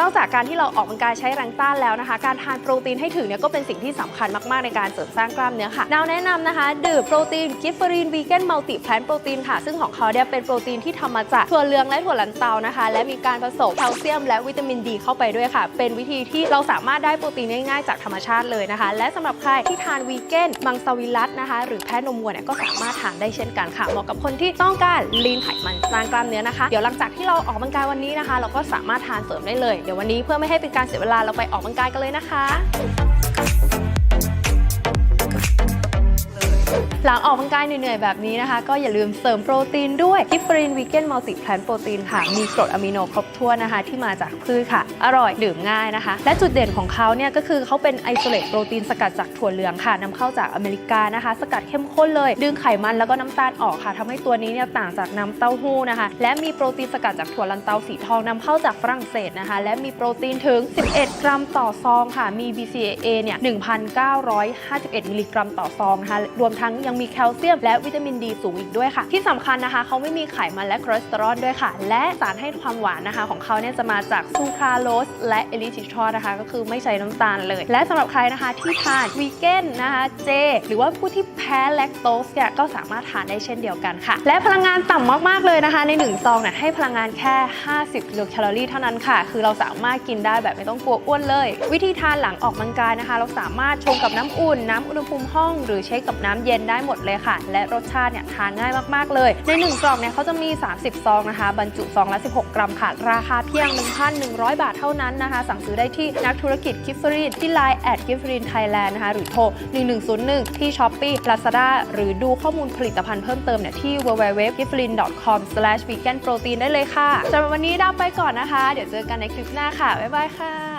นอกจากการที่เราออกกำลังกายใช้แรงต้านแล้วนะคะ การทานโปรตีนให้ถึงเนี่ยก็เป็นสิ่งที่สำคัญมากๆในการเสริมสร้างกล้ามเนื้อค่ะดาวแนะนำนะคะ ดื่มโปรตีนกิฟเฟอรีนวีแกนมัลติแพลนโปรตีนค่ะ ซึ่งของเขาเนี่ยเป็นโปรตีนที่ทำมาจากถั่วเหลืองและถั่วลันเตานะคะ และมีการผสมแคลเซียม และวิตามินดีเข้าไปด้วยค่ะ เป็นวิธีที่เราสามารถได้โปรตีนง่ายๆจากธรรมชาติเลยนะคะ และสำหรับใครที่ทานวีแกนมังสวิรัตนะคะ หรือแพะนมวัวเนี่ยก็สามารถทานได้เช่นกันค่ะเหมาะกับคนที่ต้องการลีนไขมันสร้างกล้ามเนื้อนะคะเดี๋ยวหลังจากที่เราออกกำลังกายวันนี้นะคะ เราก็สามารถทานเสริมได้เลยเดี๋ยววันนี้เพื่อไม่ให้เป็นการเสียเวลาเราไปออกกำลังกายกันเลยนะคะ หลังออกกำลังกายเหนื่อยๆ แบบนี้นะคะ ก็อย่าลืมเสริมโปรตีนด้วยกิฟฟรีนวีแกนมัลติแพลนโปรตีนค่ะ มีกรดอะมิโนครบถ้วนนะคะ ที่มาจากพืชค่ะ อร่อยดื่มง่ายนะคะ และจุดเด่นของเขาเนี่ยก็คือเขาเป็นไอโซเลตโปรตีนสกัดจากถั่วเหลืองค่ะนำเข้าจากอเมริกานะคะ สกัดเข้มข้นเลย ดึงไขมันแล้วก็น้ำตาลออกค่ะทำให้ตัวนี้เนี่ยต่างจากน้ำเต้าหู้นะคะ และมีโปรตีนสกัดจากถั่วลันเตาสีทองนำเข้าจากฝรั่งเศสนะคะ และมีโปรตีนถึง 11 กรัมต่อซองค่ะ มี BCAA เนี่ย1,951มิลลิกรัมต่อซองนะคะรวมทั้งยังมีแคลเซียมและวิตามินดีสูงอีกด้วยค่ะ ที่สำคัญนะคะเขาไม่มีไขมันและคอเลสเตอรอลด้วยค่ะ และสารให้ความหวานนะคะของเขาเนี่ยจะมาจากซูคราโลสและเอลิทิชอลนะคะ ก็คือไม่ใช้น้ำตาลเลย และสำหรับใครนะคะที่ทานวีแกนนะคะเจ หรือว่าผู้ที่แพ้แลคโตสเนี่ยก็สามารถทานได้เช่นเดียวกันค่ะ และพลังงานต่ำมากๆเลยนะคะ ใน1ซองเนี่ยให้พลังงานแค่ 50กิโลแคลอรี่เท่านั้นค่ะ คือเราสามารถกินได้แบบไม่ต้องกลัวอ้วนเลย วิธีทานหลังออกกำลังกายนะคะ เราสามารถชงกับน้ำอุ่นน้ำอุณหภูมิห้อง หรือเช็คกับน้ำเย็นได้หมดเลยค่ะ และรสชาติเนี่ยทานง่ายมากๆเลย ใน 1 กล่องเนี่ยเขาจะมี 30 ซองนะคะ บรรจุซองละ 16 กรัมค่ะ ราคาเพียง 1,100 บาทเท่านั้นนะคะ สั่งซื้อได้ที่นักธุรกิจกิฟฟรีนที่ Line แอดกิฟฟรีนไทยแลนด์นะคะ หรือโทร 1101 ที่ Shopee Lazada หรือดูข้อมูลผลิตภัณฑ์เพิ่มเติมเนี่ยที่ www.giflin.com/veganprotein ได้เลยค่ะสำหรับวันนี้ดาไปก่อนนะคะ เดี๋ยวเจอกันในคลิปหน้าค่ะ บ๊ายบายค่ะ